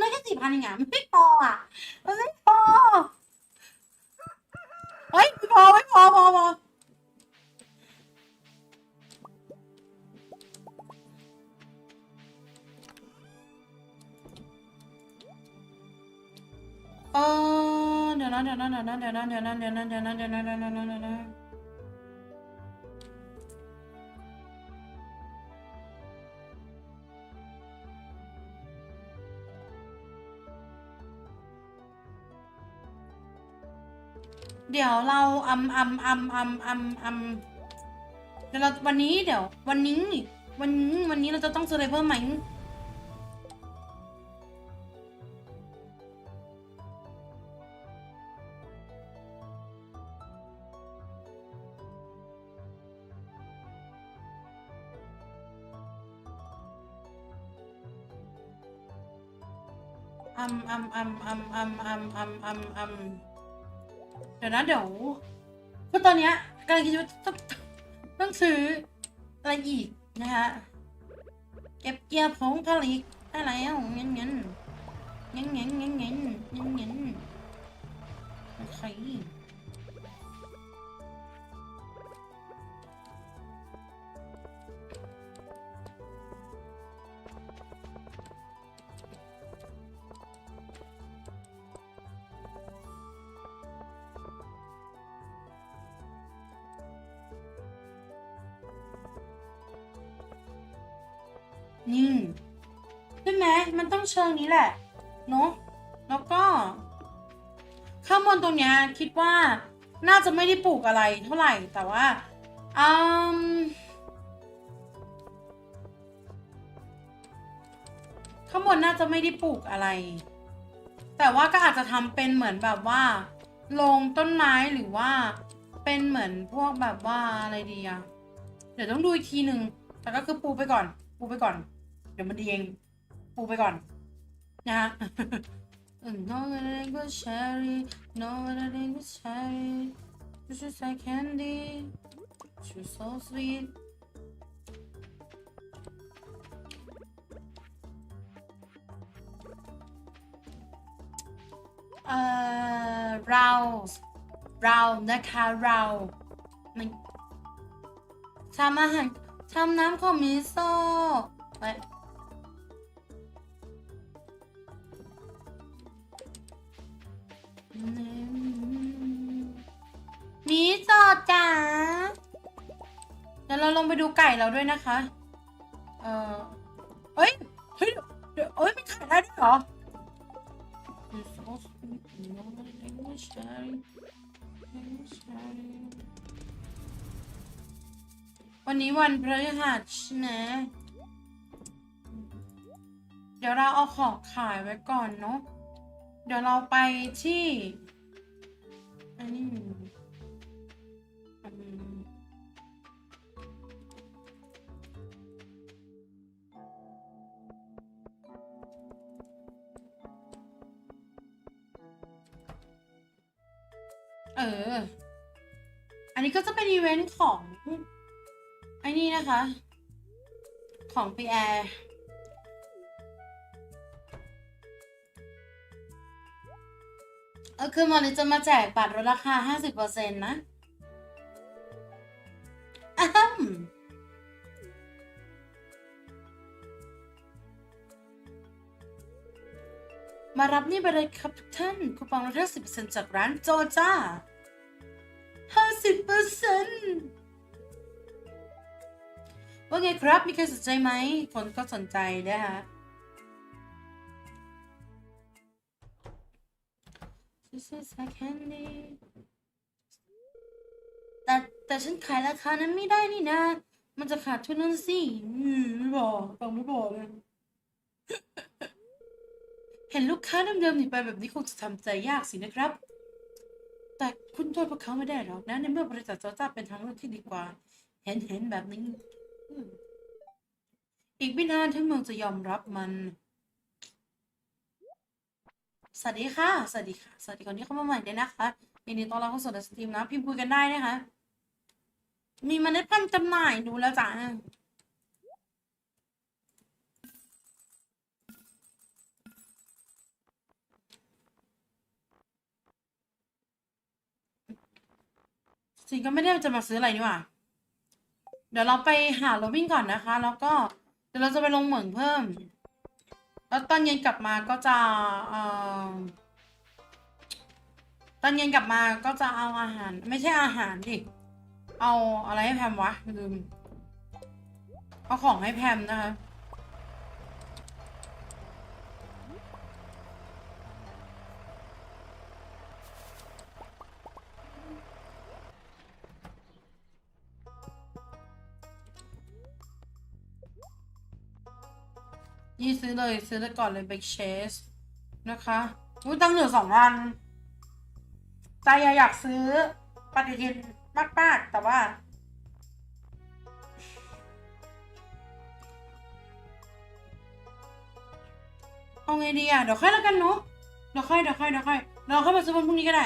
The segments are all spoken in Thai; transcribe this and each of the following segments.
มันได้แค่สี่พันเองอะมันไม่พออะ มันไม่พอ เฮ้ยไม่พอไม่พอพอพอเออเดี๋ยวนะเดี๋ยวนะเดี๋ยวนะเดี๋ยวนะเดี๋ยวนะเดี๋ยวนะเดี๋ยวนะเดี๋ยวนะเดี๋ยวนะ เดี๋ยวเดี๋ยวนะเดี๋ยวเราอำอำอำอำอำอำเดี๋ยวเราวันนี้เดี๋ยว วันนี้ วันนี้วันนี้เราจะต้องเซอร์ไเวอร์ไหมอัมอัมอัมอัมอัมอัมอัมอัมอัม เดี๋ยวนะเดี๋ยวคือตอนเนี้ยกำลังคิดว่าต้องต้องซื้ออะไรอีกนะคะเก็บเกียร์ผงผลิตได้แล้วเงี้ยเงี้ยเงี้ยเงี้ยเงี้ยเงี้ยเงี้ยเงี้ยโอเค นี่ใช่ไหมมันต้องเชิงนี้แหละ เนาะแล้วก็ ข้างบนตรงเนี้ยคิดว่าน่าจะไม่ได้ปลูกอะไรเท่าไหร่แต่ว่าอืมข้างบนน่าจะไม่ได้ปลูกอะไร แต่ว่าก็อาจจะทำเป็นเหมือนแบบว่าลงต้นไม้หรือว่าเป็นเหมือนพวกแบบว่าอะไรดีอะเดี๋ยวต้องดูอีกทีหนึ่งแต่ก็คือปูไปก่อน ปูไปก่อน เดี๋ยวมันดีเองปูไปก่อน นะฮะ No language cherry, no language cherry. You should say candy. She's so sweet. เอ่อเราเรานะคะเราทำอาหารทำน้ำของมิโซะเไก่เราด้วยนะคะ เออเฮ้ย เฮ้ยเดี๋ยวเอ้ยมันขายได้ด้วยเหรอวันนี้วันพฤหัสใช่ไหมเดี๋ยวเราเอาของขายไว้ก่อนเนาะ เดี๋ยวเราไปที่ ของไอ้นี่นะคะ ของพีแอร์เออคือมอนิจะมาแจกบัตรลดราคา 50%นะอ้ามมารับนี่ไปเลยครับทุกท่านคูปองลด50%จากร้านโจจ้า50% ว่าไงครับ มีใครสนใจไหมคนก็สนใจนะคะแต่แต่ฉันขายราคานั้นไม่ได้นี่นะ มันจะขาดทุนนั่นสิ อืมไม่บอกฟังไม่บอกเลยเห็นลูกค้าเดิมๆหนีไปแบบนี้คงจะทำใจยากสินะครับ แต่คุณโทษพวกเขาไม่ได้หรอกนะในเมื่อบริษัทจอจ้าเป็นทางเลือกที่ดีกว่า เห็นเห็นแบบนี้ อีกไม่นานทั้งเมืองจะยอมรับมัน สวัสดีค่ะ สวัสดีค่ะ สวัสดีคนที่เข้ามาใหม่ด้วยนะคะยินดีต้อนรับเข้าสู่ดัสตรีมนะ พิมพ์คุยกันได้นะคะ มีมันได้เพิ่มจำหน่ายดูแล้วจ้ะสิ่งก็ไม่ได้จะมาซื้ออะไรนี่หว่า ดี๋ยวเราไปหาโรบินก่อนนะคะ แล้วก็เดี๋ยวเราจะไปลงเหมืองเพิ่ม แล้วตอนเย็นกลับมาก็จะเอ่อตอนเย็นกลับมาก็จะเอาอาหาร ไม่ใช่อาหารดิ เอาอะไรให้แพมวะลืม เอาของให้แพมนะคะ นี่ซื้อเลยซื้อเลยก่อนเลยเบ k เชสนะคะอุ้ยตั้งเหลือสองวันใจอะอยากซื้อปฏิทินมากๆแต่ว่าเอาไงดีอะเดี๋ยวค่อยแล้วกันเนาะเดี๋ยวค่อยเดี๋ยวค่อยเดี๋ยวค่อยเราค่อยมาซื้อวันพรุ่งนี้ก็ได้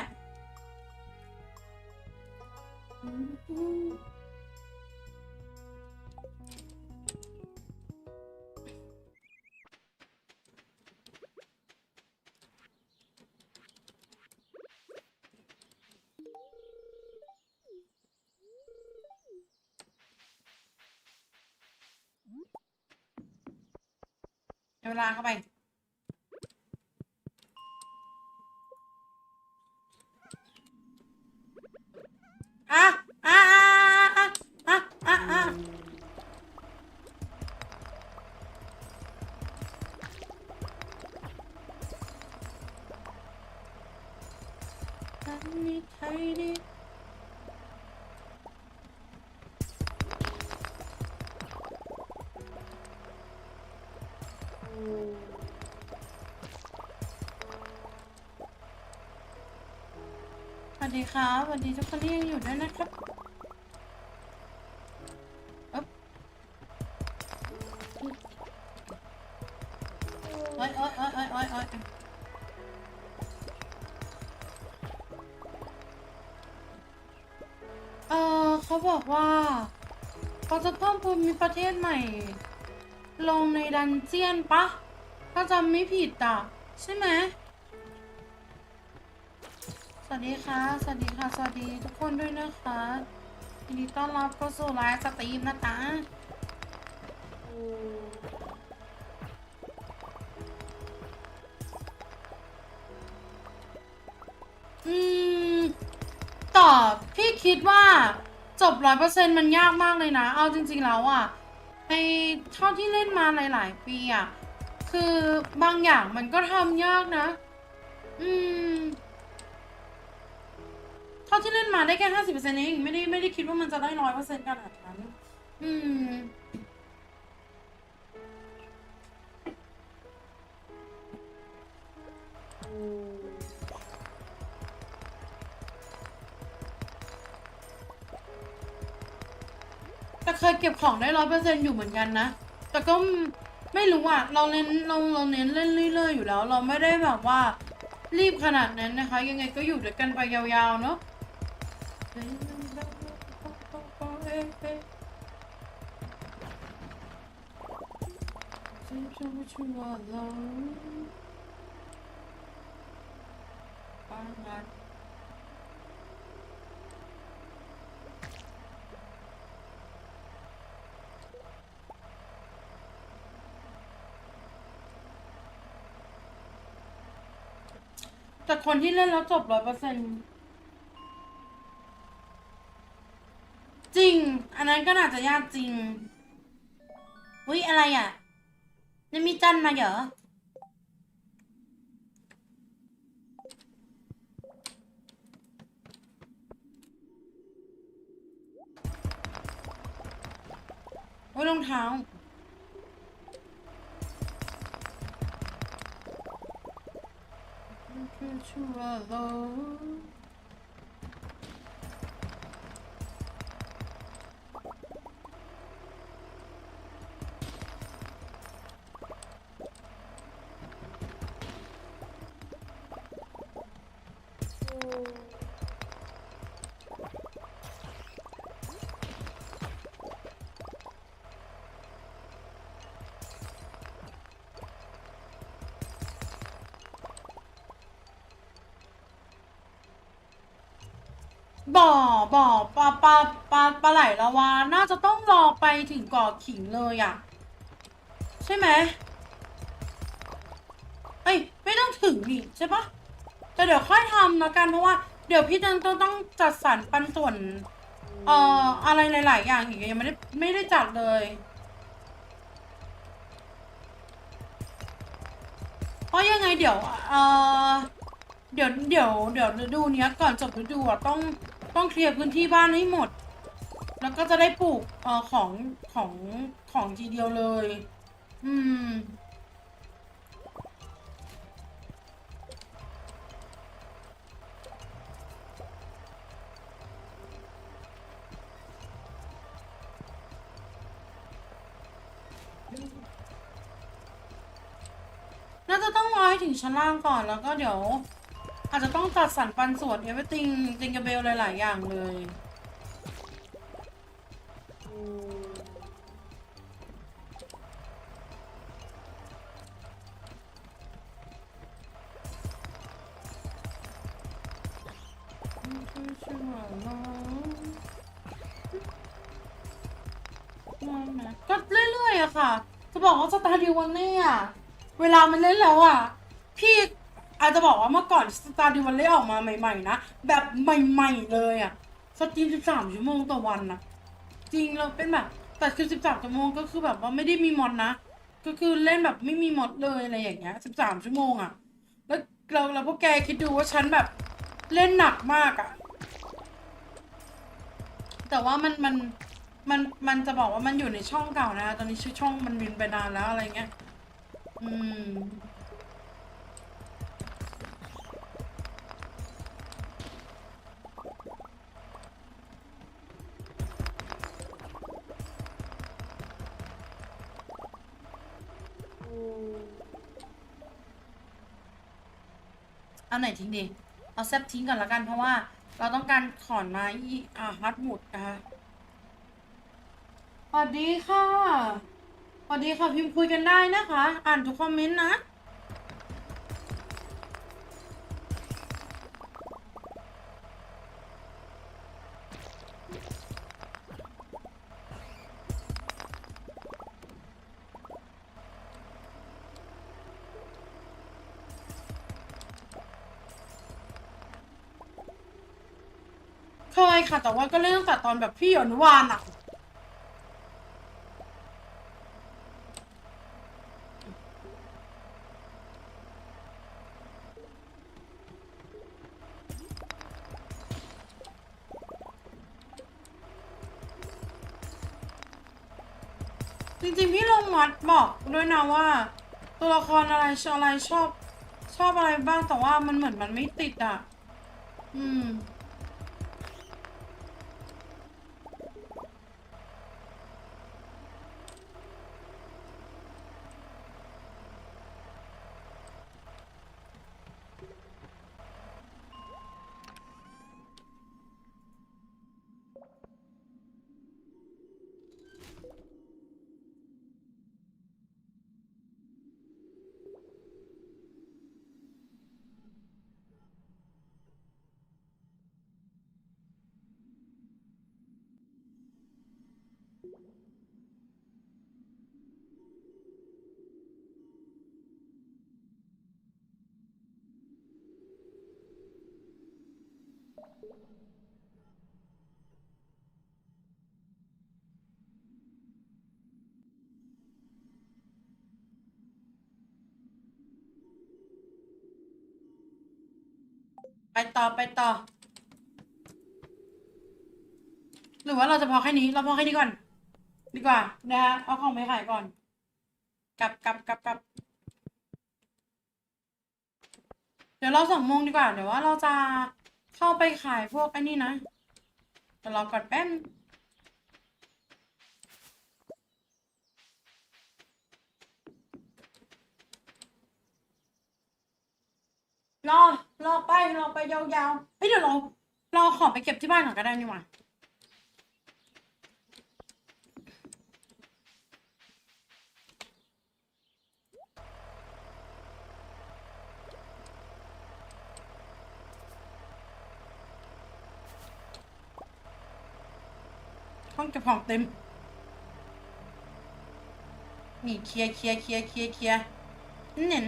เดี๋ยวลาเข้าไปอะอะ อะ สวัสดีครับสวัสดีทุกคนที่ยังอยู่ด้วยนะครับอ๊บโอ๊ยโอ๊ยโอ๊ยโอ๊ยโอ๊ยโอ๊ยเออเขาบอกว่าเขาจะเพิ่มภูมิประเทศใหม่ ลงในดันเจียนปะถ้าจำไม่ผิดอะ ใช่ไหม วัสดีค่ะ สวัสดีค่ะ สวัสดีทุกคนด้วยนะคะยินดีต้อนรับเข้าสู่ไลฟ์สตรีมนะจ๊ะอืมตอบพี่คิดว่าจบร้อยเปอร์เซ็นต์มันยากมากเลยนะ เอาจริง ๆ แล้วอะในเท่าที่เล่นมาหลาย ๆ ปีอะคือบางอย่างมันก็ทำยากนะ อืม ท่าที่เล่นมาได้แค่ห้าสิบเปอร์เซ็นต์เองไม่ได้ไม่ได้คิดว่ามันจะได้ร้อยเปอร์เซ็นต์ขนาดนั้น อืม แต่เคยเก็บของได้ร้อยเปอร์เซ็นต์อยู่เหมือนกันนะ แต่ก็ไม่รู้อะ เราเน้นเราเราเน้นเล่นเรื่อยๆอยู่แล้ว เราไม่ได้แบบว่ารีบขนาดนั้นนะคะ ยังไงก็อยู่ด้วยกันไปยาวๆเนาะ แต่คนที่เล่นแล้วจบร้อยเปอร์เซ็นจริง อันนั้นก็น่าจะยากจริง อุ้ยอะไรอะ นี่มีจันมาเหรอ โอ้ยรองเท้าอ บ่อบ่อปลาปลาปลาปลาไหลละวาน่าจะต้องรอไปถึงเกาะขิงเลยอะใช่ไหมเอ้ยไม่ต้องถึงนี่ใช่ปะแต่เดี๋ยวค่อยทำนะกันเพราะว่าเดี๋ยวพี่ต้องต้องต้องจัดสรรปันส่วนเอ่ออะไรหลาย ๆ อย่างอีกยังไม่ได้ไม่ได้จัดเลยเพราะยังไงเดี๋ยวเอ่อเดี๋ยวเดี๋ยวเดี๋ยวฤดูเนี้ยก่อนจบฤดูอะต้อง ต้องเคลียร์พื้นที่บ้านให้หมด แล้วก็จะได้ปลูกเอ่อของของของทีเดียวเลย อืม น่าจะต้องรอให้ถึงชั้นล่างก่อนแล้วก็เดี๋ยว อาจจะต้องจัดสรรปันส่วน everything จิงกเบลหลาย ๆ อย่างเลยก็เรื่อย ๆอะค่ะ จะบอกว่าสตาร์ดิววันเล่อะเวลามันเล่นแล้วอะพี่ อาจจะบอกว่าเมื่อก่อนสตาร์ดิวันเล่ออกมาใหม่ๆนะ แบบใหม่ๆเลยอะสตรีม13ชั่วโมงต่อวันนะจริงเราเป็นแบบแต่คือ13ชั่วโมงก็คือแบบว่าไม่ได้มีมอดนะ ก็คือเล่นแบบไม่มีมอดเลยอะไรอย่างเงี้ย13ชั่วโมงอะแล้วเราเราพวกแกคิดดูว่าฉันแบบเล่นหนักมากอะแต่ว่ามันมันมันมันจะบอกว่ามันอยู่ในช่องเก่านะ ตอนนี้ชื่อช่องมันบินไปนานแล้วอะไรเงี้ย อืม เอาไหนทิ้งดี เอาแซบทิ้งก่อนละกัน เพราะว่าเราต้องการขอนไม้อีอ่าฮัตหมุดนะคะสวัสดีค่ะสวัสดีค่ะพิมพ์คุยกันได้นะคะ อ่านทุกคอมเมนต์นะ ค่ะ แต่ว่าก็เล่นตั้งแต่ตอนแบบพี่อนุวานอะจริงๆ พี่ลงมัดบอกด้วยนะว่า ตัวละครอะไรชอบอะไรชอบ ชอบอะไรบ้างแต่ว่ามันเหมือนมันไม่ติดอะ อืม ไปต่อไปต่อ หรือว่าเราจะพอแค่นี้ เราพอแค่นี้ก่อน ดีกว่า นะฮะเอาของไปขายก่อน กลับกลับกลับกลับเดี๋ยวเราสองโมงดีกว่า เดี๋ยวว่าเราจะ เข้าไปขายพวกไอ้นี่นะแต่รอก่อนแป๊บนึงรอรอไปรอไปยาวๆเฮ้ยเดี๋ยวเรารอของไปเก็บที่บ้านก่อนก็ได้นี่หว่า ห้องเก็บของเต็ม นี่เคลียร์เคลียร์เคลียร์เคลียร์เคลียร์เน่น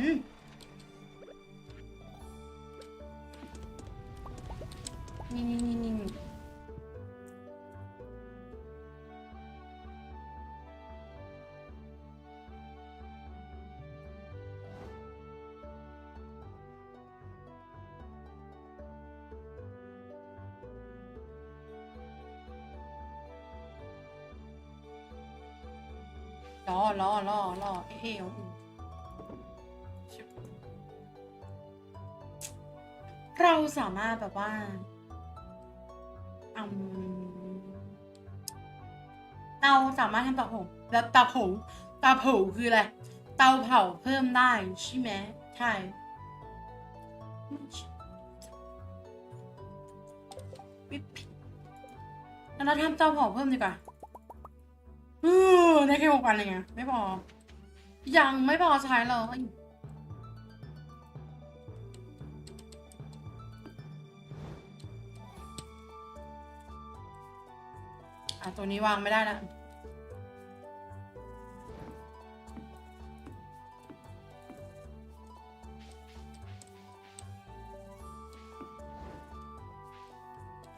เราสามารถแบบว่าอืมเราสามารถทำเตาผงแล้วเตาผงเตาเผาคืออะไร เตาเผาเพิ่มได้ใช่ไหมใช่ปิ๊บงั้นเราทำเตาเผาเพิ่มดีกว่าเออได้แค่หกอันเองอะไม่พอ ยังไม่พอใช้เลย ตัวนี้วางไม่ได้แล้ว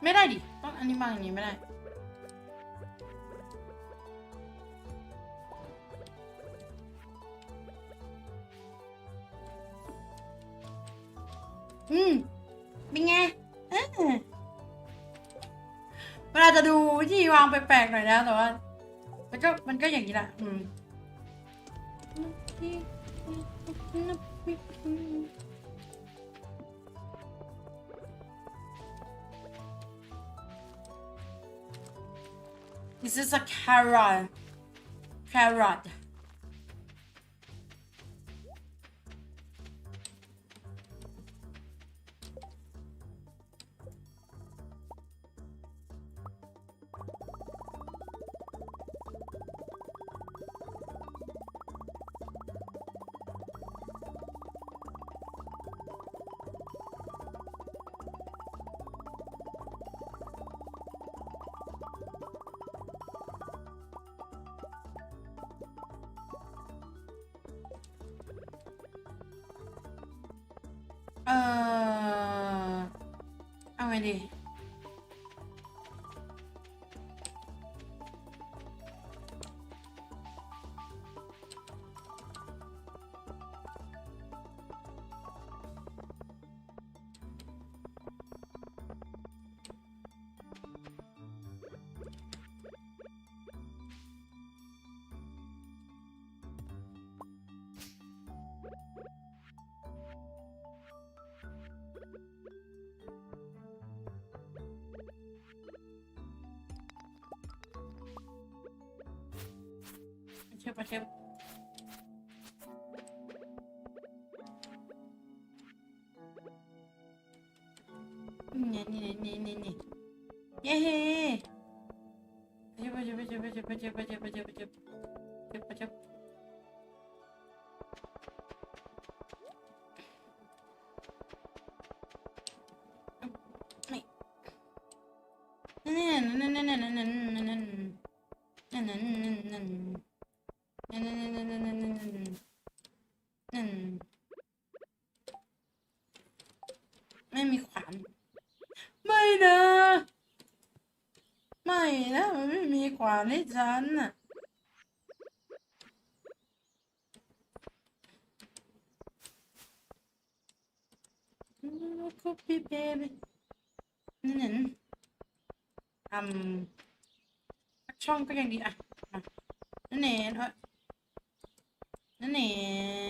ไม่ได้ดิ ต้องอันนี้วางอย่างนี้ไม่ได้อืมเป็นไง อาจจะดูวิธีวางแปลกๆหน่อยนะแต่ว่า มันก็มันก็อย่างนี้แหละอืม This is a carrot. Carrot. already. Не не не ні, ні, ні. Єге. Типа, типа, типа, типа, типа, типа, типа, типа. ไม่นะมันไม่มีขวานให้ฉันน่ะคุปปี้เบบี้นั่นนั่นอืมช่องก็ยังดีอะอะนั่นเองนั่นเอ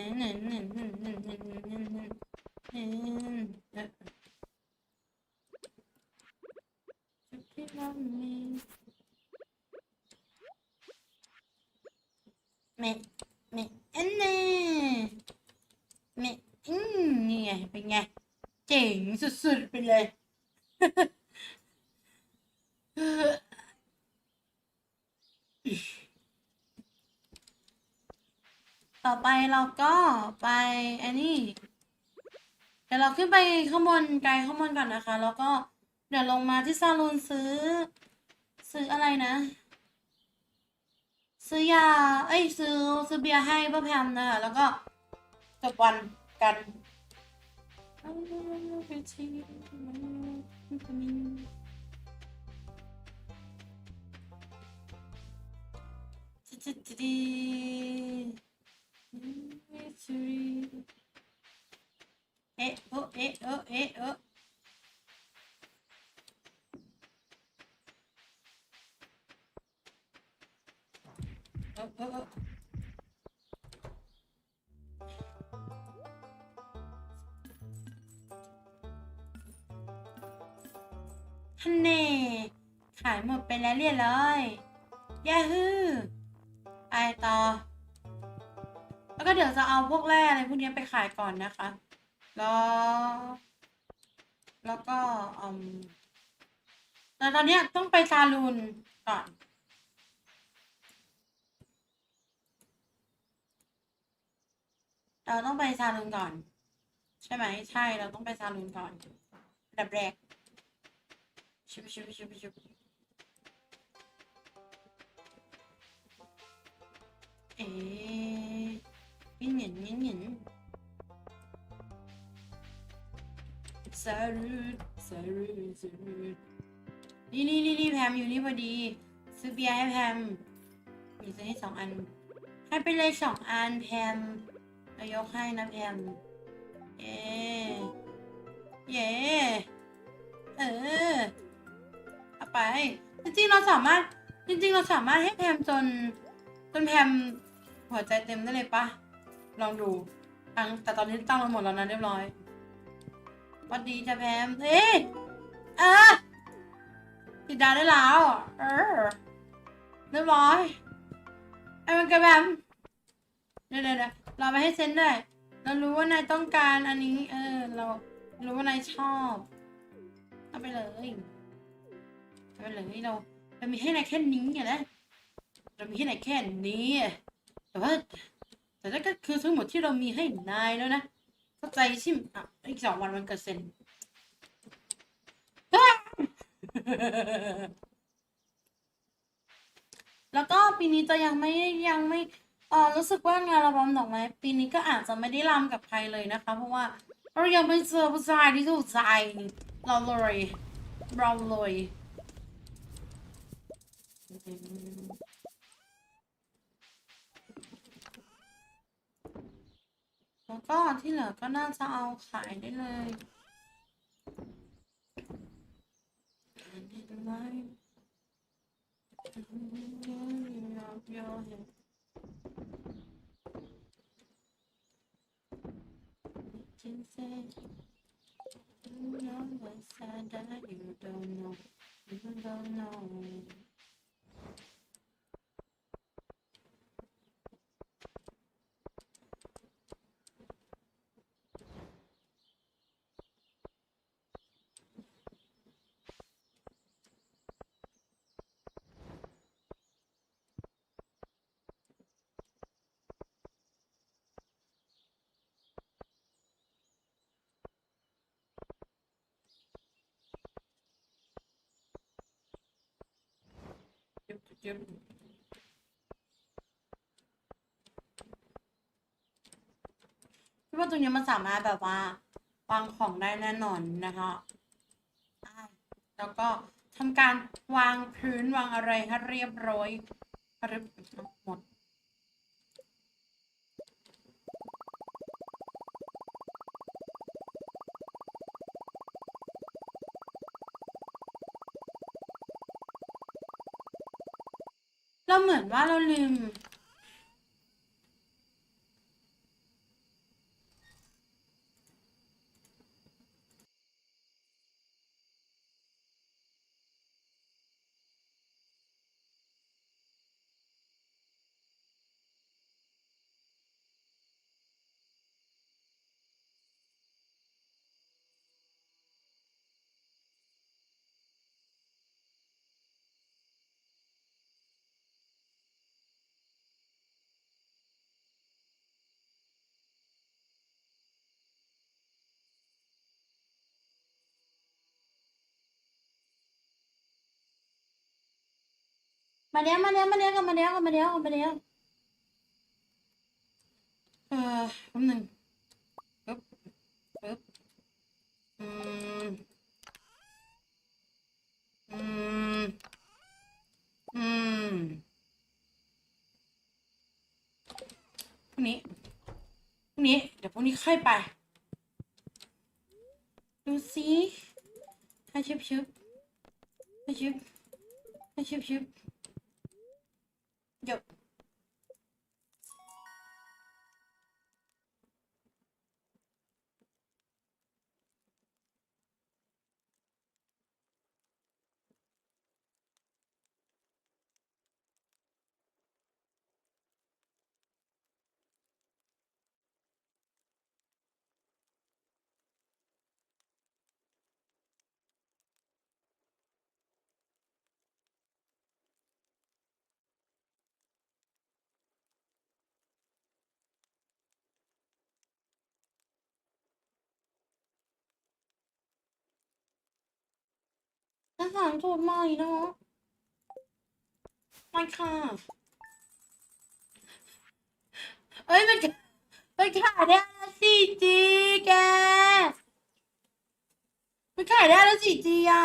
งนั่นนั่นนั่นนั่นนั่นนั่นนั่นนั่น เออจุดที่เมีแม่แม่อันน่แม่อืมนี่ไงเป็นไง เจ๋งสุดๆไปเลยต่อไปเราก็ไปอันนี้ เดี๋ยวเราขึ้นไปข้างบนไกลข้างบนก่อนนะคะ แล้วก็ ดี๋ยวลงมาที่ซาลูนซื้อ ซื้ออะไรนะ ซื้อยา เอ้ยซื้อซื้อเบียร์ให้ป้าแพมนะคะแล้วก็จบวันกันเอ๊ะเออเอ๊ะเออเอ๊ะเออเออเออเออ ฮันเน่ ขายหมดไปแล้วเรียบร้อยยาฮูไปต่อ แล้วก็เดี๋ยวจะเอาพวกแร่อะไรพวกนี้ไปขายก่อนนะคะ แล้วแล้วก็อืมแต่ตอนนี้ต้องไปซาลูนก่อน เราต้องไปซาลูนก่อน ใช่ไหมใช่เราต้องไปซาลูนก่อนอันดับแรกชิบชิบชิบชิบเอ๊ะยินหยินยินหยินซาลูนซาลูนซาลูนนี่นี่นี่นี่แพมอยู่นี่พอดี ซื้อเบียร์ให้แพมมีซื้อให้สองอัน ให้ไปเลยสองอันแพม เรายกให้นะแพมเย้เย้เออเอาไป จริงๆ เราสามารถ จริง ๆ เราสามารถให้แพมจน จนแพมหัวใจเต็มได้เลยปะ ลองดูตั้งแต่ตอนนี้ตั้งมาหมดแล้วนะเรียบร้อยวัสดีจ้ะแพมเฮ้ยเออติดดาวได้แล้ว เออ เรียบร้อยไอ้มันกระแพม ดี๋ยวเดี๋ยวเดี๋ยวเราไปให้เซ็นด้ เรารู้ว่านายต้องการอันนี้ เออ เรารู้ว่านายชอบเอาไปเลยเอาไปเลยเราเรามีให้นายแค่นี้อะนะเรามีให้นายแค่นี้ แต่ว่า แต่นั่นก็คือทั้งหมดที่เรามีให้นายแล้วนะเข้าใจใช่ไหมอะอีกสองวันมันเกิดเซ็นแล้วก็ปีนี้จะยังไม่ยังไม่ ออรู้สึกว่างานระบำดอกไม้ปีนี้ก็อาจจะไม่ได้รำกับใครเลยนะคะ เพราะว่าเรายังไม่เจอผู้ชายที่ถูกใจเราเลยเราเลยแล้วก็ที่เหลือก็น่าจะเอาขายได้เลยได้ไหม know what's sad that you. don't know you don't know ยึบยึบพี่ว่าตรงนี้มันสามารถแบบว่าวางของได้แน่นอนนะคะแล้วก็ทำการวางพื้นวางอะไรให้เรียบร้อยเรียบหมด เราเหมือนว่าเราลืม มาเนี้ยมาเนี้ยมาเนี้ยกันมาเนี้ยกันมาเนี้ยกันมาเนี้ยเออแป๊บหนึ่งปึ๊บปึ๊บอืมอืมอืมพรุ่งนี้พรุ่งนี้ เดี๋ยวพรุ่งนี้ค่อยไป ดูสิให้ชิบชิบให้ชิบให้ชิบชิบ เอาหารสูตรใหม่เนาะไม่ค่ะเอ้ยมันมันขายได้แล้วสี่จีแกมันขายได้แล้วสี่จีอะ